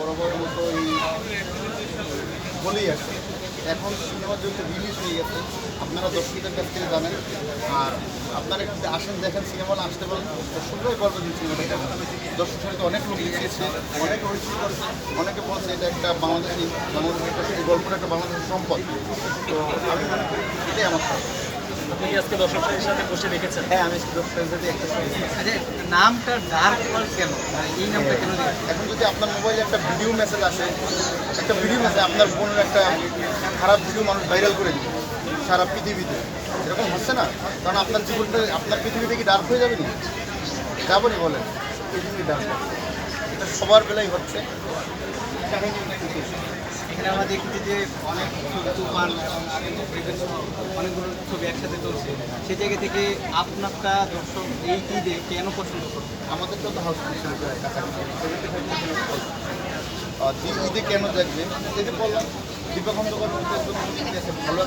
বরাবর মতো এই বলেই আসছে এখন সিনেমা যেহেতু রিলিজ হয়ে গেছে। আপনারা দর্শকদের কাছ থেকে জানেন। আর আপনারা যদি আসেন, দেখেন সিনেমা আসতে পারেন। দর্শকরাই বলবে যে সিনেমাটা দর্শক সঙ্গে অনেক লোক লিখেছে অনেক ঐচ্ছিক করছে অনেকে বলছে এটা একটা বাংলাদেশি, বাংলাদেশের একটা গল্পটা একটা বাংলাদেশের সম্পদ। তো আমি মনে করি এটাই আমার। আপনি আজকে দর্শকদের সাথে বসে দেখেছেন? হ্যাঁ আমি একটা আচ্ছা নামটা ডার্ক কেন? মানে এই নামটা কেন এখন যদি আপনার মোবাইলে একটা ভিডিও মেসেজ আসে একটা ভিডিও মেসেজ আপনার বোনের একটা খারাপ ভিডিও মানুষ ভাইরাল করে দিবে সারা পৃথিবীতে। এরকম হচ্ছে না? কারণ আপনার জীবনটা আপনার পৃথিবীতে কি ডার্ক হয়ে যাবে না যাবনি বলেন। পৃথিবী ডার্ক এটা সবার বেলায় হচ্ছে। এখানে আমরা দেখছি যে অনেক তুফান ছবি একসাথে চলছে সে জায়গা থেকে আপনারটা দর্শক এই ঈদে কেন পছন্দ করবে? আমাদের তো হাউস ঈদে কেন দেখবে যেটা বললাম। দীপা খন্দকর ভালো